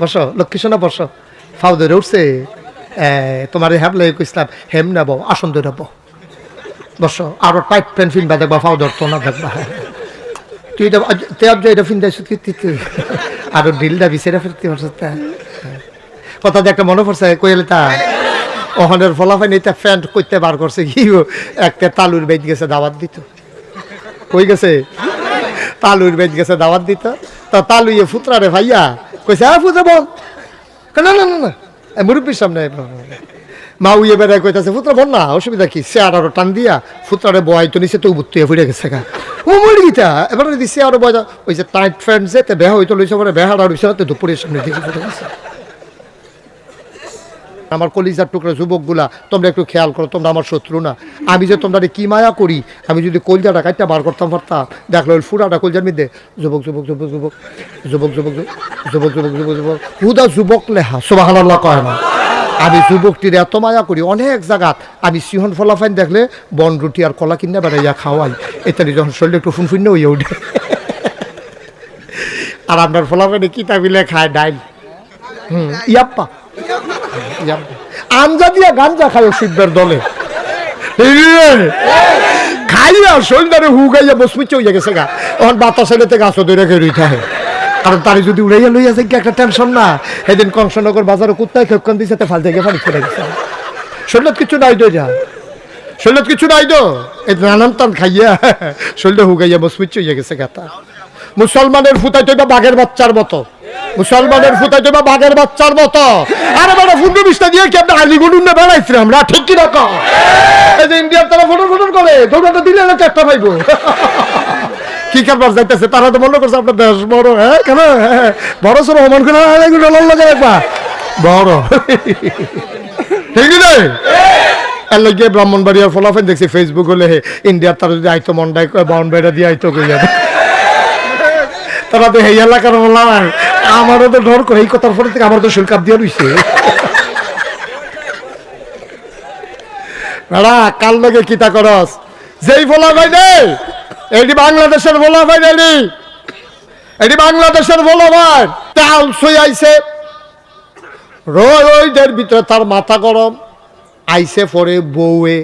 বসো, লক্ষ্মী সোনা বসো। ফাউ ধরে উঠছে তোমার হ্যাবলে কইসলাম হেম নেব, আসন ধরে বসো, আরও টাইট প্যান্ট ফিনবা দেখবা ফাউ ধরতো না দেখবা। তুই এটা, তে আজ এটা ফিন দেয় কি তুই আরও ঢিলটা বিছেরা ফিরতে পারছ তা। কথা একটা মনে পড়ছে, কইলে তা, ওখানের ফলাফাইন এটা প্যান্ট করতে বার করছে, কি একটা তালুর বেজ গেছে, দাওয়াত দিত। কই গেছে? তালুর বেজ গেছে, দাওয়াত দিত। তা তালুয়ে ফুতরা রে ভাইয়া কইছে হ্যাঁ বল। না না না না। মুরব্বীর সামনে মা উইয়ে বেড়ায় বল না, অসুবিধা কি? সে আর টান দিয়া ফুতরারে বয় তো নিচে তো বুত্তুয়ে ফুটে গেছে গা ও মরি গিতা এবারে দিছে আরও বয় ওই যে। টাইট ফ্রেন্ড যে, তে বেহা হইতো লইছে পরে বেহাড়া রইছে তো দুপুরের সামনে ফুটে গেছে। আমার কলিজার টুকরা যুবকগুলা তোমরা একটু খেয়াল করো তোমরা আমার শত্রু না আমি যে তোমরা কি মায়া করি আমি যদি কলজাটা কাটটা বার করতাম পারতাম দেখল ওই ফুরাটা কলজার মধ্যে যুবক যুবক যুবক যুবক যুবক যুবক যুবক যুবক যুবক যুবক হুদা যুবক লেহা সোবাহান আল্লাহ কয় না আমি যুবকটির এত মায়া করি অনেক জায়গাত আমি সিহন ফলাফাইন দেখলে বন রুটি আর কলা কিনে বেড়াইয়া খাওয়াই এটারি যখন শরীরে একটু ফুনফুন্য হইয়া উঠে আর আপনার ফলাফাইনে কিতা মিলে খায় ডাইল হুম ইয়াপ্পা আমজা দিয়া গাঞ্জা খায় শিববের দলে। খাইয়া শরীরটারে হু গাইয়া বসমিচ্ছে হইয়া গেছে গা। তখন বাতাস এলে থেকে আসো দৈরা খেয়ে রইতে কারণ তারি যদি উড়াইয়া লইয়া যায় একটা টেনশন না? সেদিন কংসনগর বাজারে কুত্তায় খেপকান দিছে ফাল থেকে পানি ছেড়ে গেছে। শরীরত কিছু নাই তো যা। শরীরত কিছু নাই তো। এই নানান টান খাইয়া শরীরটা হুগাইয়া বসমিচ্ছে হইয়া গেছে গাতা মুসলমানের ফুটাই তো বাঘের বাচ্চার মতো। মুসলমানের ফুটাই তো বাঘের বাচ্চার মতো। আরে বড় ফুন্ডু বিস্তা দিয়ে কি আপনি আলিগুডুন না বেড়াইছি আমরা? ঠিক কি রকম এই যে ইন্ডিয়ার তারা ফটো ফটো করে দৌড়াটা দিলে না একটা পাইবো। কি কারবার যাইতেছে? তারা তো মনে করছে আপনার দেশ বড় হ্যাঁ? কেন? বড় সড়ো অমান করে এগুলো ডলার লাগে একবার বড়। ঠিক আছে এর লাগে ব্রাহ্মণবাড়িয়ার ফলাফল দেখছি ফেসবুক হলে ইন্ডিয়ার তারা যদি আইতো দিয়ে আইতো তারা তো এলাকার বললাম আমারও তো ডর করে, এই কথার পরে থেকে আমার তো শুল্কাপ দিয়ে রইছে বেড়া, কাল লগে কিতা করস? যেই বলা ভাই নে এটি বাংলাদেশের বলা ভাই রে এটি বাংলাদেশের বলা ভাই, তাল সই আইছে। রোদের ভিতরে তার মাথা গরম আইসে পরে বউয়ে।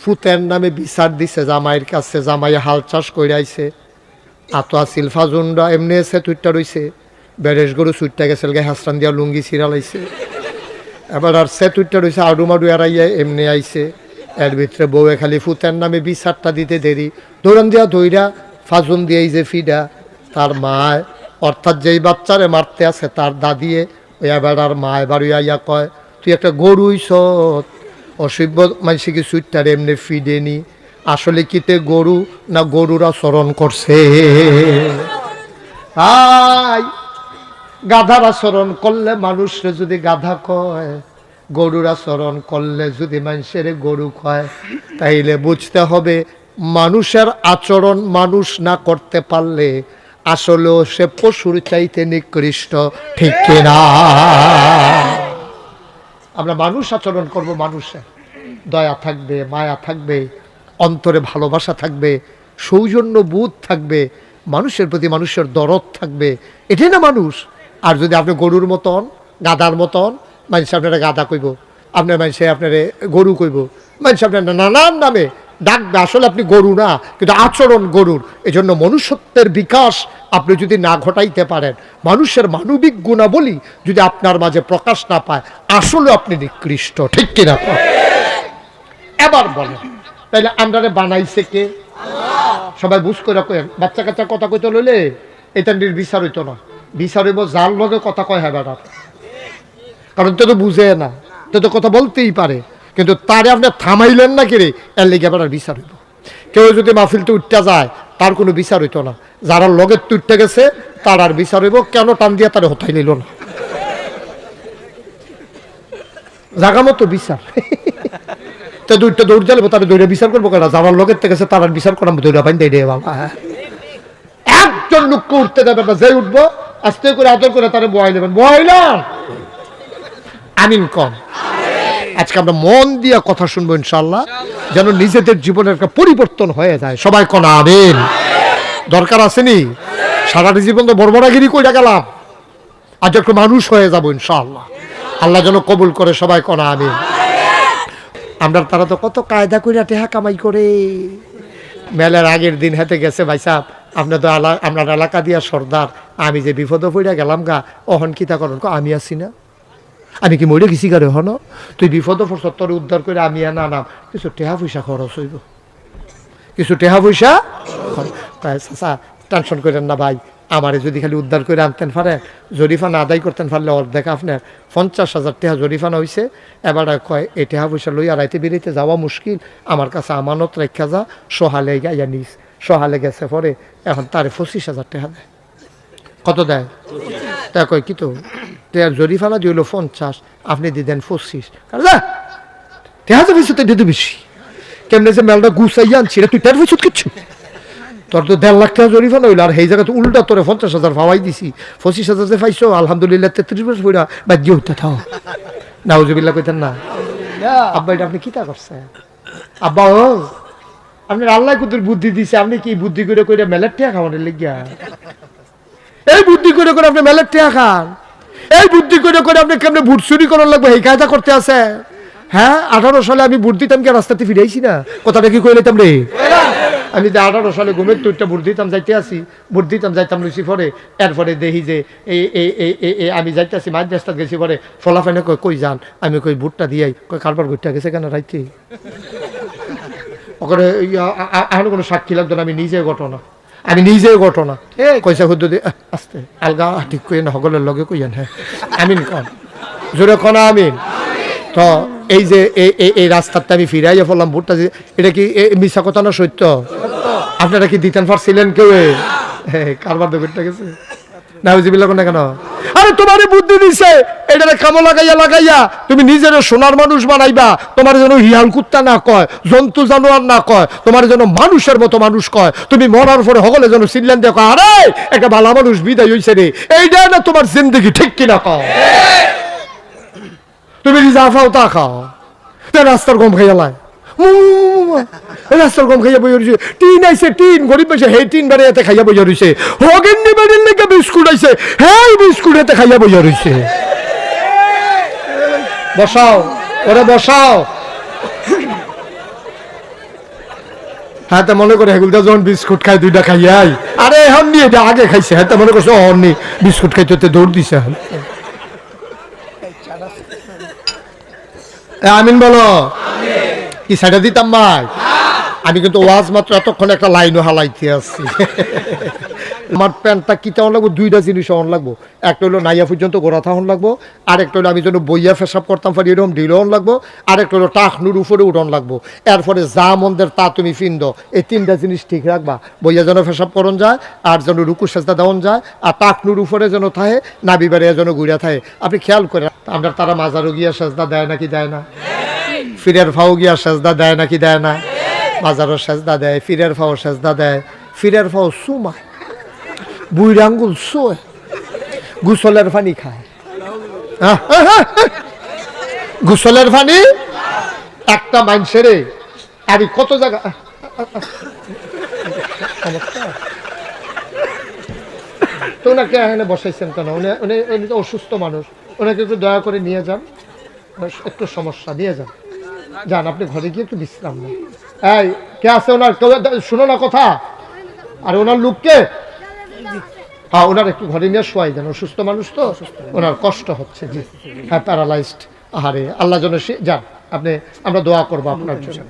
ফুতের নামে বিচার দিছে জামাইয়ের কাছে, জামাই হাল চাষ করে আইছে আতো আসিল ফাজুন্ডা এমনি এসে তুইটা রইছে। বেরেশ গরু সুইটটা গেছে গে হাসরান দিয়া লুঙ্গি সিরালাইছে এবার আর সে তুইটা রইছে, আডু মাডু এড়াইয়া এমনি আইছে। এর ভিতরে বউয়ে খালি ফুতের নামে বিচারটা দিতে দেরি। দৌড়ান দিয়া দইরা ফাজুন দিয়ে এই যে ফিডা, তার মায় অর্থাৎ যেই বাচ্চারে মারতে আছে তার দাদিয়ে, ওই এবার আর মায় বাড়ি আইয়া কয়, তুই একটা গরুই সৎ অসভ্য মানুষে কি সুইটটার এমনি ফিডে ফিডেনি আসলে কিতে গরু না গরুরা চরণ করছে? আই গাধার আচরণ করলে মানুষরে যদি গাধা কয়, গরুর আচরণ করলে যদি মানুষের গরু কয়, তাইলে বুঝতে হবে মানুষের আচরণ মানুষ না করতে পারলে আসলেও সে পশুর চাইতে নিকৃষ্ট, ঠিক কিনা? আমরা মানুষ আচরণ করব মানুষের। দয়া থাকবে, মায়া থাকবে, অন্তরে ভালোবাসা থাকবে সৌজন্য বোধ থাকবে, মানুষের প্রতি মানুষের দরদ থাকবে। এটাই না মানুষ। আর যদি আপনি গরুর মতন গাদার মতন, মানুষ আপনারা গাদা কইব। আপনার মানুষে আপনারে গরু কইব। মানুষ আপনার নানান নামে ডাকবে আসলে আপনি গরু না, কিন্তু আচরণ গরুর। এজন্য মনুষ্যত্বের বিকাশ আপনি যদি না ঘটাইতে পারেন, মানুষের মানবিক গুণাবলী যদি আপনার মাঝে প্রকাশ না পায়, আসলে আপনি নিকৃষ্ট। ঠিক কিনা? এবার বলেন, তাইলে আমরা বানাইছে কে? সবাই বুঝ করে বাচ্চা কাচ্চা কথা কইতে লইলে এটা নির্বিচার হইতো না। বিচার হইব যার লগে কথা কয় হ্যাঁ কারণ তো তো বুঝে না তো তো কথা বলতেই পারে কিন্তু তারে আপনি থামাইলেন না কিরে এর লেগে আবার বিচার হইব কেউ যদি মাহফিলতে উঠতে যায় তার কোনো বিচার হইতো না। যারা লগের তুইটে গেছে তার আর বিচার হইব কেন টান দিয়া তারে হতাই নিল না। জাগা মতো বিচার তো দুইটা দৌড় জ্বালবো তারা দৌড়ে বিচার করব কেন? যাওয়ার লগের থেকে তার আর বিচার করাম দৌড়া পাইন দেয় বাবা। একজন লোককে উঠতে দেবে না, যে উঠবো আস্তে করে আদর করে তারা বয় নেবেন। বয়লাম আমিন কম। আজকে আমরা মন দিয়ে কথা শুনব ইনশাল্লাহ যেন নিজেদের জীবনের একটা পরিবর্তন হয়ে যায়। সবাই কোন আমিন? দরকার আসেনি সারাটা জীবন তো বড়বড়াগিরি কইরা গেলাম। আজ একটু মানুষ হয়ে যাব ইনশাল্লাহ আল্লাহ যেন কবুল করে সবাই কনা আমি আমরা তারা তো কত কায়দা কইরা টেহা কামাই করে। মেলার আগের দিন হাতে গেছে, ভাই সাহেব, আপনার তো আলা আপনার এলাকা দিয়া সর্দার। আমি যে বিপদে পড়িয়া গেলাম গা, অহন কিতা করুন? আমি আছি না। আমি কি মরে গেছি গারে হন? তুই বিপদ সত্তরে উদ্ধার করে আমি আর না নাম কিছু টেহা পয়সা খরচ হইব। কিছু টেহা পয়সা চাচা টেনশন করেন না ভাই। আমারে যদি খালি উদ্ধার করে আনতেন পারে জরিফানা আদায় করতেন পারলে অর্ধেক আপনার পঞ্চাশ হাজার টেহা জরিফানা হয়েছে এবার কয় এই টেহা পয়সা লইয়া রাইতে বেরিতে যাওয়া মুশকিল, আমার কাছে আমানত রেখা যা, সহালে গাইয়া নিস। সহালে গেছে পরে, এখন তারে পঁচিশ হাজার টাকা দেয়। কত দেয়? তা কয়, কি তো টেয়ার জরিফানা দিল পঞ্চাশ, আপনি দিয়ে দেন পঁচিশ। টেহা যাবে তো দিতে বেশি। কেমনে যে মেলটা গুছাইয়া আনছি তুই টের পয়সা কিচ্ছু? তোর তো দেড় লাখ টাকা জরিফানা হইল আর সেই জায়গাতে উল্টা তোরে পঞ্চাশ হাজার পাওয়াই দিছি। পঁচিশ হাজার যে পাইছো আলহামদুলিল্লাহ তেত্রিশ বছর পড়া বাদ্য হইতে থাও। নাউজুবিল্লাহ কইতেন না। আব্বা এটা আপনি কিতা করছেন? আব্বা ও আপনার আল্লাহ কুতুর বুদ্ধি দিছে আপনি কি বুদ্ধি করে করে মেলের টিয়া খাওয়ানোর লেগিয়া? এই বুদ্ধি করে করে আপনি মেলের টিয়া খান। এই বুদ্ধি করে করে আপনি কেমনে বুট চুরি করার লাগবে এই কায়দা করতে আছে? হ্যাঁ আঠারো সালে আমি বুট দিতাম কি রাস্তাতে ফিরাইছি না? কথাটা কি কইলাম রে? আমি যে আঠারো সালে ঘুমের তুইটা বুট দিতাম যাইতে আসি বুট দিতাম যাইতাম লুচি পরে এরপরে দেখি যে এই আমি যাইতে আসি মাঝ রাস্তা গেছি পরে ফলাফাইনে কই কই যান? আমি কই বুটটা দিয়াই কই কারবার ঘুরতে গেছে কেন রাইতে? ওখানে এখন কোনো সাক্ষী লাগতো না আমি নিজে ঘটনা। আমি নিজে ঘটনা। কইসা খুদ্দ দিয়ে আহ, আস্তে আলগা ঠিক কই না সকলের লগে কইয়েন হ্যাঁ। আমিন কন। জোরে কনা আমিন। তো এই যে এই রাস্তাটা আমি ফিরাইয়া ফেললাম ভোটটা এটা কি মিশা কথা না সত্য? আপনারা কি দিতেন পারছিলেন কেউ? কারবার দেখতে গেছে। কোন? আরে, তোমার বুদ্ধি দিছে। এটা কামো লাগাইয়া লাগাইয়া তুমি নিজের সোনার মানুষ বানাইবা। তোমার যেন হিয়াল কুত্তা না কয়, জন্তু জানোয়ার না কয়, তোমার যেন মানুষের মতো মানুষ কয়, তুমি মরার পরে সকলে যেন সিল্লেন কয়, আরে, একটা ভালো মানুষ বিদায় হইছে রে। এইটাই না তোমার জিন্দগি, ঠিক কিনা কয়? তুমি যা খাও তা খাও রাস্তার গম খাইয়া লাই রাস্তার গম খাইয়া বইয়া রয়েছে টিন আইছে টিন গরিব পাইছে হে টিন বাড়ি এতে খাইয়া বইয়া রয়েছে হগেন্নি বাড়ির লেগে বিস্কুট আইছে হেই বিস্কুট এতে খাইয়া বইয়া রয়েছে বসাও ওরে বসাও হ্যাঁ তা মনে করে হেগুলটা যখন বিস্কুট খাই দুইটা খাইয়াই। আরে এখন নিয়ে আগে খাইছে। হ্যাঁ তা মনে করছে অহন বিস্কুট খাইতে দৌড় দিছে এ, আমিন বলো। কি সাইডে দিতাম ভাই? আমি কিন্তু ওয়াজ মাত্র এতক্ষণ একটা লাইনও হালাইতে আসছি। আমার প্যান্টটা কি তেমন লাগবো? দুইটা জিনিস অন লাগবো। একটা হলো নাইয়া পর্যন্ত গোড়া থাহন লাগবো আর একটা হলো আমি যেন বইয়া ফেসাব করতাম পারি এরকম ঢিলন লাগবো আর একটা হলো টাকনুর উপরে উঠন লাগবো। এরপরে যা মন্দের তা তুমি ফিন্দ। এই তিনটা জিনিস ঠিক রাখবা। বইয়া যেন ফেসাব করন যায়, আর যেন রুকু সেজদা দেওয়ান যায়, আর টাকনুর উপরে যেন থাহে নাবি বেড়ে যেন ঘুরে থাকে। আপনি খেয়াল করেন, আমরা তারা মাজারও গিয়া সেজদা দেয় নাকি দেয় না? ফিরের ফাও গিয়া সেজদা দেয় নাকি দেয় না? বাজারও সেজদা দেয়, ফিরের ফাও সেজদা দেয়। ফিরের ফাও সুমায়। বুইর আঙ্গুল সোয়। গুসলের পানি খায়। গুসলের পানি একটা মানুষের। আমি কত জায়গা। তো ওনাকে এখানে বসাইছেন কেন? উনি উনি উনি তো অসুস্থ মানুষ। ওনাকে একটু দয়া করে নিয়ে যান। একটু সমস্যা, নিয়ে যান। যান, আপনি ঘরে গিয়ে একটু বিশ্রাম নেন। এই, কে আছে ওনার? শুনো না কথা। আর, ওনার লোককে হ্যাঁ ওনার একটু ঘরে নিয়ে শোয়াই দেন। অসুস্থ মানুষ তো? ওনার কষ্ট হচ্ছে জি। হ্যাঁ প্যারালাইজড আহারে আল্লাহ যেন সে যান আপনি আমরা দোয়া করব আপনার জন্য।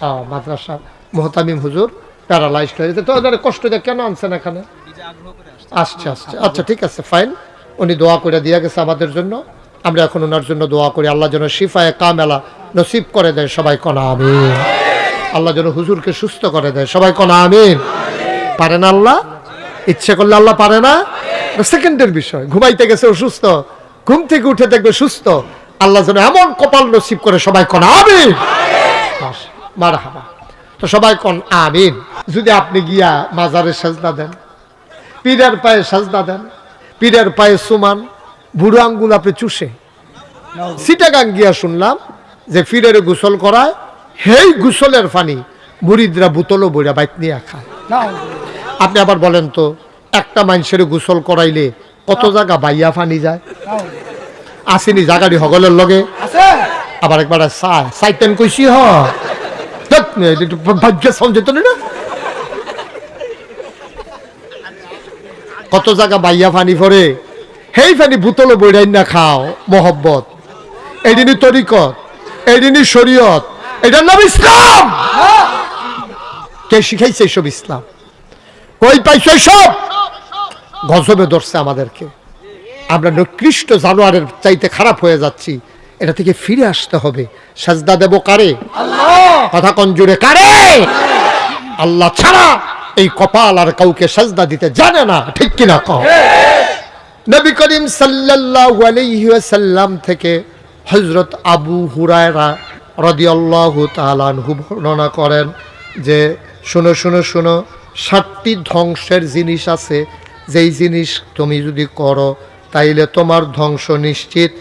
হ্যাঁ মাদ্রাসা। মোহতামিম হুজুর প্যারালাইজড হয়ে যেতে তো ওনার কষ্ট দিয়ে কেন আনছেন এখানে? আসছে আসছে। আচ্ছা ঠিক আছে ফাইন উনি দোয়া করে দিয়ে গেছে আমাদের জন্য। আমরা এখন ওনার জন্য দোয়া করি। আল্লাহ যেন শিফায় কামেলা নসিব করে দেয় সবাই কনা আমিন। আল্লাহ যেন হুজুরকে সুস্থ করে দেয় সবাই কনা আমিন। পারেন আল্লাহ? ইচ্ছে করলে আল্লাহ পারে না। সেকেন্ডের বিষয়। ঘুমাইতে গেছে অসুস্থ, ঘুম থেকে উঠে দেখবে সুস্থ। আল্লাহ যেন এমন কপাল নসিব করে সবাই কনা, আমিন। মার হাবা তো সবাই কন, আমিন। যদি আপনি গিয়া মাজারে সাজদা দেন, পীরের পায়ে সাজদা দেন, পীরের পায়ে সুমান, বুড়ো আঙ্গুল আপনি চুষে, সিটাগাং গিয়া শুনলাম যে ফিরের গোসল করায়, হেই গোসলের পানি, মুরিদরা বুতলও বইরা বাইক নিয়ে খায়। আপনি আবার বলেন তো একটা মানুষের গোসল করাইলে কত জায়গা বাইয়া ফানি যায়? আসেনি জাগাড়ি হগলের লগে। আবার একবার চাই চাইতেন কইছি হ। ভাগ্য সমঝেত না? কত জায়গা বাইয়া ফানি পরে সেই ফানি বুতলে বইরাই না খাও মহব্বত। এদিনই তরিকত এদিনই শরীয়ত এটার নাম ইসলাম। কে শিখাইছে এইসব ইসলাম? কই পাইছে সব গজবে ধরছে আমাদেরকে। আমরা নিকৃষ্ট জানোয়ারের চাইতে খারাপ হয়ে যাচ্ছি। এটা থেকে ফিরে আসতে হবে। সাজদা দেব কারে? কথা কঞ্জুরে কারে? আল্লাহ ছাড়া এই কপাল আর কাউকে সাজদা দিতে জানে না ঠিক কিনা কহ নবী করিম সাল্লাল্লাহু আলাইহি ওয়াসাল্লাম থেকে হযরত আবু হুরায়রা রাদিয়াল্লাহু তাআলা আনহু বর্ণনা করেন যে শুনো শুনো শুনো সাতটি ধ্বংসের জিনিস আছে। যেই জিনিস তুমি যদি করো তাইলে তোমার ধ্বংস নিশ্চিত।